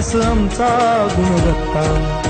ध्यास आमचा गुणवत्ता प्रगत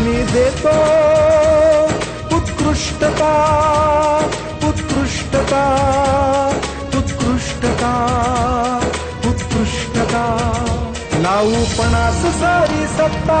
देतो उत्कृष्टता उत्कृष्टता उत्कृष्टता उत्कृष्टता। लावू पणास सारी सत्ता